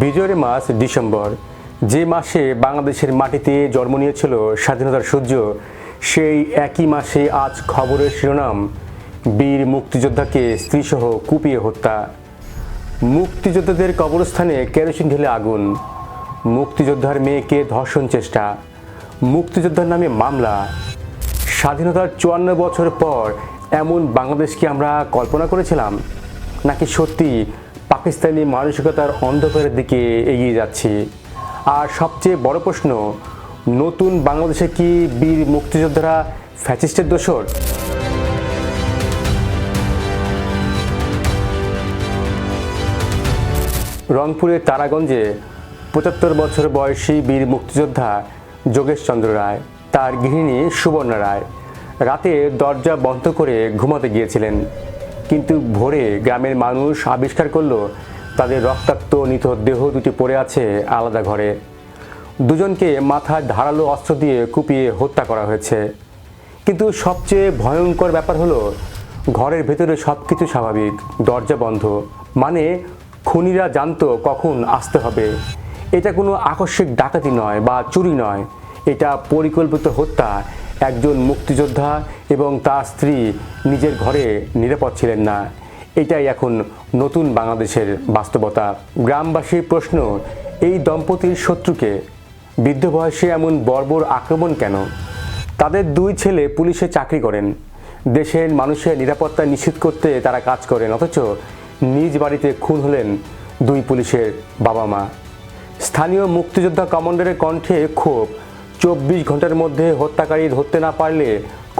বিজয়ের মাস ডিসেম্বর। যে মাসে বাংলাদেশের মাটিতে জন্ম নিয়েছিল স্বাধীনতার সূর্য, সেই একই মাসে আজ খবরের শিরোনাম, বীর মুক্তিযোদ্ধাকে স্ত্রীসহ কুপিয়ে হত্যা। মুক্তিযোদ্ধাদের কবরস্থানে কেরোসিন ঢেলে আগুন। মুক্তিযোদ্ধার মেয়েকে ধর্ষণ চেষ্টা। মুক্তিযোদ্ধার নামে মামলা। স্বাধীনতার চুয়ান্ন বছর পর এমন বাংলাদেশকে আমরা কল্পনা করেছিলাম, নাকি সত্যি পাকিস্তানি মানসিকতার অন্ধকারের দিকে এগিয়ে যাচ্ছে। আর সবচেয়ে বড় প্রশ্ন, নতুন বাংলাদেশে কি বীর মুক্তিযোদ্ধারা ফ্যাসিস্টের দোসর রংপুরের তারাগঞ্জে পঁচাত্তর বছর বয়সী বীর মুক্তিযোদ্ধা যোগেশ চন্দ্র রায়, তার গৃহিণী সুবর্ণা রায়, রাতে দরজা বন্ধ করে ঘুমাতে গিয়েছিলেন। কিন্তু ভোরে গ্রামের মানুষ আবিষ্কার করল, তাদের রক্তাক্ত নিথ দেহ দুটি পড়ে আছে আলাদা ঘরে। দুজনকে মাথায় ধারালো অস্ত্র দিয়ে কুপিয়ে হত্যা করা হয়েছে। কিন্তু সবচেয়ে ভয়ঙ্কর ব্যাপার হলো, ঘরের ভেতরে সব কিছু স্বাভাবিক, দরজা বন্ধ। মানে খুনিরা জানতো কখন আসতে হবে। এটা কোনো আকস্মিক ডাকাতি নয় বা চুরি নয়। এটা পরিকল্পিত হত্যা। একজন মুক্তিযোদ্ধা এবং তার স্ত্রী নিজের ঘরে নিরাপদ ছিলেন না। এটাই এখন নতুন বাংলাদেশের বাস্তবতা। গ্রামবাসীর প্রশ্ন, এই দম্পতির শত্রুকে বৃদ্ধ বয়সে এমন বর্বর আক্রমণ কেন? তাদের দুই ছেলে পুলিশে চাকরি করেন। দেশের মানুষের নিরাপত্তা নিশ্চিত করতে তারা কাজ করেন, অথচ নিজ বাড়িতে খুন হলেন দুই পুলিশের বাবা মা স্থানীয় মুক্তিযোদ্ধা কমান্ডারের কণ্ঠে ক্ষোভ চব্বিশ ঘণ্টার মধ্যে হত্যাকারী ধরতে না পারলে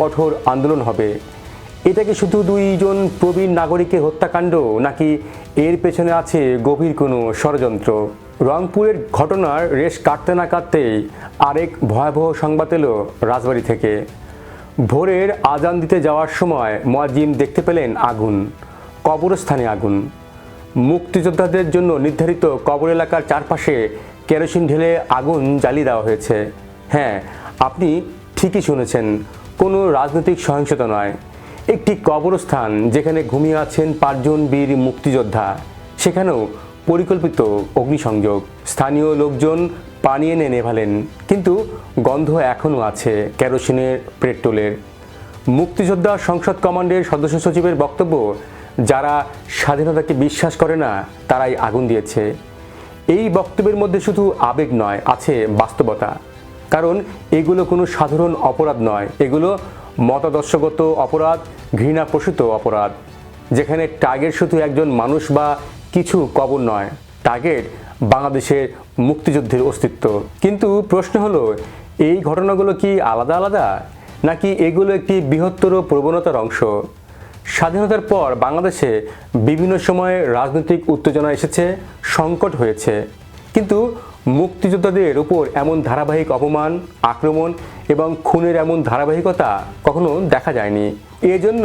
কঠোর আন্দোলন হবে। এটা কি শুধু দুইজন প্রবীণ নাগরিকের হত্যাকাণ্ড, নাকি এর পেছনে আছে গভীর কোনো ষড়যন্ত্র? রংপুরের ঘটনার রেশ কাটতে না কাটতেই আরেক ভয়াবহ সংবাদ এলো রাজবাড়ি থেকে। ভোরের আজান দিতে যাওয়ার সময় মোয়াজ্জিম দেখতে পেলেন আগুন, কবরস্থানে আগুন। মুক্তিযোদ্ধাদের জন্য নির্ধারিত কবর এলাকার চারপাশে কেরোসিন ঢেলে আগুন জ্বালিয়ে দেওয়া হয়েছে। হ্যাঁ আপনি ঠিকই শুনেছেন, কোনো রাজনৈতিক সহিংসতা নয়। একটি কবরস্থান যেখানে ঘুমিয়ে আছেন পাঁচজন বীর মুক্তিযোদ্ধা, সেখানেও পরিকল্পিত অগ্নিসংযোগ। স্থানীয় লোকজন পানি এনে নেভালেন, কিন্তু গন্ধ এখনও আছে কেরোসিনের পেট্রোলের। মুক্তিযোদ্ধা সংসদ কমান্ডের সদস্য সচিবের বক্তব্য, যারা স্বাধীনতাকে বিশ্বাস করে না, তারাই আগুন দিয়েছে। এই বক্তব্যের মধ্যে শুধু আবেগ নয়, আছে বাস্তবতা। কারণ এগুলো কোনো সাধারণ অপরাধ নয়। এগুলো মতাদর্শগত অপরাধ, ঘৃণাপ্রসূত অপরাধ, যেখানে টার্গেট শুধু একজন মানুষ বা কিছু কবর নয় টার্গেট বাংলাদেশের মুক্তিযুদ্ধের অস্তিত্ব। কিন্তু প্রশ্ন হলো, এই ঘটনাগুলো কি আলাদা আলাদা, নাকি এগুলো একটি বৃহত্তর প্রবণতার অংশ? স্বাধীনতার পর বাংলাদেশে বিভিন্ন সময়ে রাজনৈতিক উত্তেজনা এসেছে, সংকট হয়েছে। কিন্তু মুক্তিযোদ্ধাদের উপর এমন ধারাবাহিক অপমান, আক্রমণ এবং খুনের এমন ধারাবাহিকতা কখনো দেখা যায়নি। এজন্য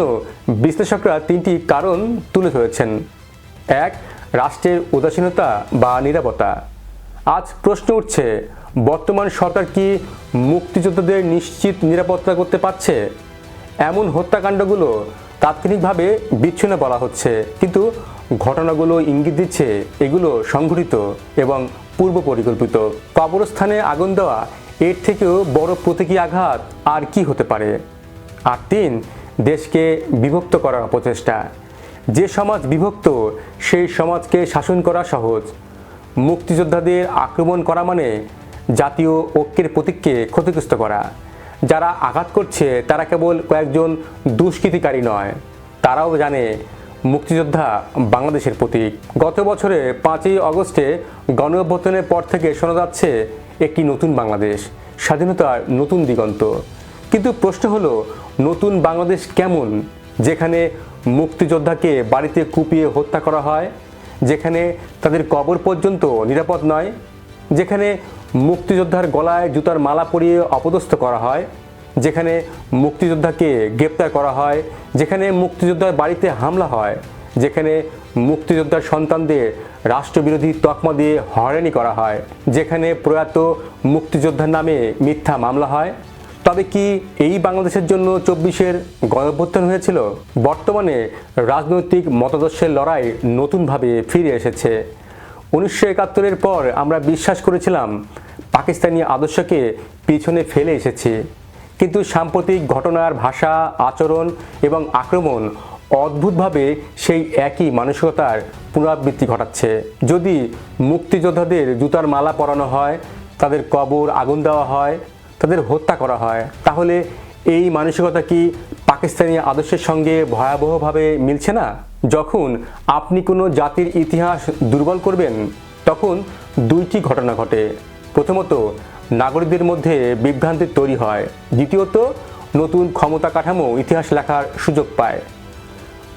বিশ্লেষকরা তিনটি কারণ তুলে ধরেছেন। এক, রাষ্ট্রের উদাসীনতা বা নিরাপত্তা। আজ প্রশ্ন উঠছে, বর্তমান সরকার কি মুক্তিযোদ্ধাদের নিশ্চিত নিরাপত্তা করতে পারছে? এমন হত্যাকাণ্ডগুলো তাৎক্ষণিকভাবে বিচ্ছিন্ন বলা হচ্ছে, কিন্তু ঘটনাগুলো ইঙ্গিত দিচ্ছে এগুলো সংঘটিত এবং পূর্ব পরিকল্পিত কবরস্থানে আগুন দেওয়া, এর থেকেও বড় প্রতীকী আঘাত আর কি হতে পারে? আর তিন, দেশকে বিভক্ত করার অপচেষ্টা। যে সমাজ বিভক্ত, সেই সমাজকে শাসন করা সহজ। মুক্তিযোদ্ধাদের আক্রমণ করা মানে জাতীয় ঐক্যের প্রতীককে ক্ষতিগ্রস্ত করা। যারা আঘাত করছে, তারা কেবল কয়েকজন দুষ্কৃতিকারী নয়, তারাও জানে মুক্তিযোদ্ধা বাংলাদেশের প্রতীক। গত বছরে পাঁচই অগস্টে গণ অভ্যুত্থানের পর থেকে শোনা যাচ্ছে একটি নতুন বাংলাদেশ, স্বাধীনতার নতুন দিগন্ত। কিন্তু প্রশ্ন হলো, নতুন বাংলাদেশ কেমন? যেখানে মুক্তিযোদ্ধাকে বাড়িতে কুপিয়ে হত্যা করা হয়, যেখানে তাদের কবর পর্যন্ত নিরাপদ নয়, যেখানে মুক্তিযোদ্ধার গলায় জুতার মালা পরিয়ে অপদস্থ করা হয় যেখানে মুক্তিযোদ্ধাকে গ্রেপ্তার করা হয়, যেখানে মুক্তিযোদ্ধার বাড়িতে হামলা হয়, যেখানে মুক্তিযোদ্ধার সন্তানদের রাষ্ট্রবিরোধী তকমা দিয়ে হয়রানি করা হয়, যেখানে প্রয়াত মুক্তিযোদ্ধার নামে মিথ্যা মামলা হয়। তবে কি এই বাংলাদেশের জন্য চব্বিশের গণঅভ্যুত্থান হয়েছিল? বর্তমানে রাজনৈতিক মতাদর্শের লড়াই নতুনভাবে ফিরে এসেছে। উনিশশো একাত্তরের পর আমরা বিশ্বাস করেছিলাম, পাকিস্তানি আদর্শকে পিছনে ফেলে এসেছি। কিন্তু সাম্প্রতিক ঘটনার ভাষা, আচরণ এবং আক্রমণ অদ্ভুতভাবে সেই একই মানসিকতার পুনরাবৃত্তি ঘটাচ্ছে। যদি মুক্তিযোদ্ধাদের জুতার মালা পরানো হয়, তাদের কবর আগুন দেওয়া হয়, তাদের হত্যা করা হয়, তাহলে এই মানসিকতা কি পাকিস্তানি আদর্শের সঙ্গে ভয়াবহভাবে মিলছে না? যখন আপনি কোনো জাতির ইতিহাস দুর্বল করবেন, তখন দুইটি ঘটনা ঘটে। প্রথমত নাগরিকদের মধ্যে বিভ্রান্তি তৈরি হয়। দ্বিতীয়ত, নতুন ক্ষমতা কাঠামো ইতিহাস লেখার সুযোগ পায়।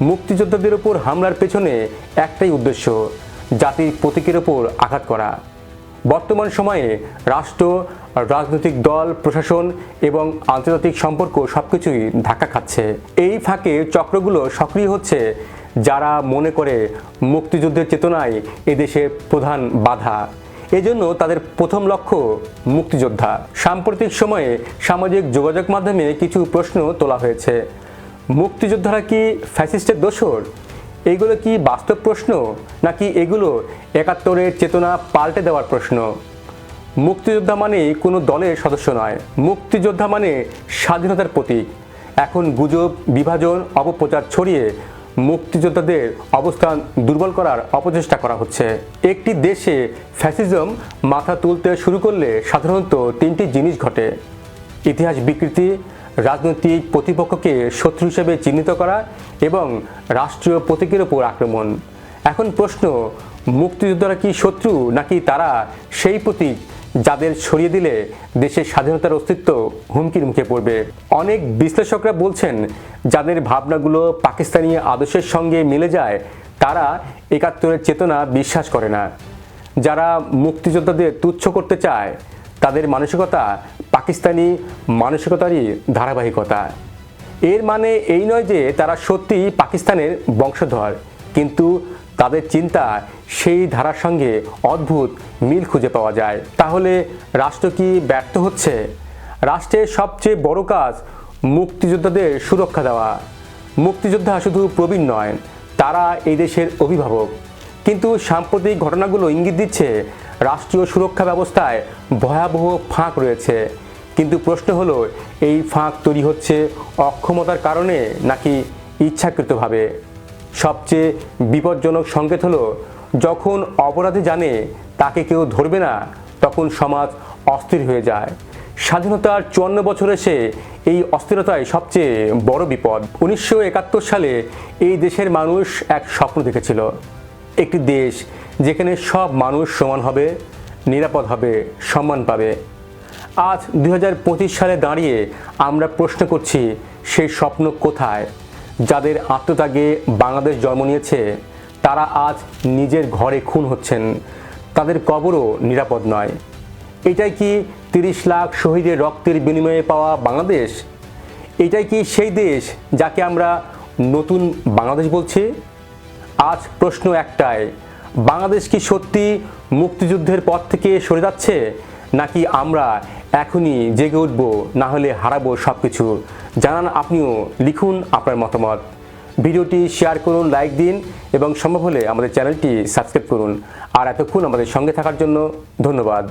মুক্তিযোদ্ধাদের উপর হামলার পেছনে একটাই উদ্দেশ্য, জাতির প্রতীকের ওপর আঘাত করা। বর্তমান সময়ে রাষ্ট্র, রাজনৈতিক দল, প্রশাসন এবং আন্তর্জাতিক সম্পর্ক সব কিছুই ধাক্কা খাচ্ছে। এই ফাঁকে চক্রগুলো সক্রিয় হচ্ছে, যারা মনে করে মুক্তিযুদ্ধের চেতনায় এদেশের প্রধান বাধা। এজন্য তাদের প্রথম লক্ষ্য মুক্তিযোদ্ধা। সাম্প্রতিক সময়ে সামাজিক যোগাযোগ মাধ্যমে কিছু প্রশ্ন তোলা হয়েছে। মুক্তিযোদ্ধারা কি ফ্যাসিস্টের দোসর এগুলো কি বাস্তব প্রশ্ন? নাকি এগুলো একাত্তরের চেতনা পাল্টে দেওয়ার প্রশ্ন? মুক্তিযোদ্ধা মানে কোনো দলের সদস্য নয়। মুক্তিযোদ্ধা মানে স্বাধীনতার প্রতীক। এখন গুজব, বিভাজন, অপপ্রচার ছড়িয়ে মুক্তিযোদ্ধাদের অবস্থান দুর্বল করার অপচেষ্টা করা হচ্ছে। একটি দেশে ফ্যাসিজম মাথা তুলতে শুরু করলে সাধারণত তিনটি জিনিস ঘটে। ইতিহাস বিকৃতি, রাজনৈতিক প্রতিপক্ষকে শত্রু হিসেবে চিহ্নিত করা এবং রাষ্ট্রীয় প্রতীকের ওপর আক্রমণ। এখন প্রশ্ন, মুক্তিযোদ্ধারা কি শত্রু নাকি তারা সেই প্রতীক? যাদের সরিয়ে দিলে দেশের স্বাধীনতার অস্তিত্ব হুমকির মুখে পড়বে। অনেক বিশ্লেষকরা বলছেন, যাদের ভাবনাগুলো পাকিস্তানি আদর্শের সঙ্গে মিলে যায়, তারা একাত্তরের চেতনা বিশ্বাস করে না। যারা মুক্তিযোদ্ধাদের তুচ্ছ করতে চায়, তাদের মানসিকতা পাকিস্তানি মানসিকতারই ধারাবাহিকতা। এর মানে এই নয় যে তারা সত্যি পাকিস্তানের বংশধর, কিন্তু তাদের চিন্তা সেই ধারার সঙ্গে অদ্ভুত মিল খুঁজে পাওয়া যায়। তাহলে রাষ্ট্র কি ব্যর্থ হচ্ছে? রাষ্ট্রের সবচেয়ে বড় কাজ মুক্তিযোদ্ধাদের সুরক্ষা দেওয়া। মুক্তিযোদ্ধা শুধু প্রবীণ নয়, তারা এই দেশের অভিভাবক। কিন্তু সাম্প্রতিক ঘটনাগুলো ইঙ্গিত দিচ্ছে রাষ্ট্রীয় সুরক্ষা ব্যবস্থায় ভয়াবহ ফাঁক রয়েছে। কিন্তু প্রশ্ন হলো, এই ফাঁক তৈরি হচ্ছে অক্ষমতার কারণে নাকি ইচ্ছাকৃতভাবে? সবচেয়ে বিপজ্জনক সংকেত হলো, যখন অপরাধী জানে তাকে কেউ ধরবে না, তখন সমাজ অস্থির হয়ে যায়। স্বাধীনতার চুয়ান্ন বছর এসে এই অস্থিরতাই সবচেয়ে বড় বিপদ। উনিশশো একাত্তর সালে এই দেশের মানুষ এক স্বপ্ন দেখেছিল। একটি দেশ যেখানে সব মানুষ সমান হবে, নিরাপদ হবে, সম্মান পাবে। আজ দু হাজার পঁচিশ সালে দাঁড়িয়ে আমরা প্রশ্ন করছি, সেই স্বপ্ন কোথায়? যাদের আত্মত্যাগে বাংলাদেশ জন্ম নিয়েছে, তারা আজ নিজের ঘরে খুন হচ্ছেন। তাদের কবরও নিরাপদ নয়। এটাই কি তিরিশ লাখ শহীদের রক্তের বিনিময়ে পাওয়া বাংলাদেশ? এটাই কি সেই দেশ যাকে আমরা নতুন বাংলাদেশ বলছি? আজ প্রশ্ন একটাই, বাংলাদেশ কি সত্যি মুক্তিযুদ্ধের পথ থেকে সরে যাচ্ছে? নাকি আমরা এখনই জেগে উঠবো, না হলে হারাবো সব কিছু জানান আপনিও, লিখুন আপনার মতামত। ভিডিওটি শেয়ার করুন, লাইক দিন, এবং সম্ভব হলে আমাদের চ্যানেলটি সাবস্ক্রাইব করুন। আর এতক্ষণ আমাদের সঙ্গে থাকার জন্য ধন্যবাদ।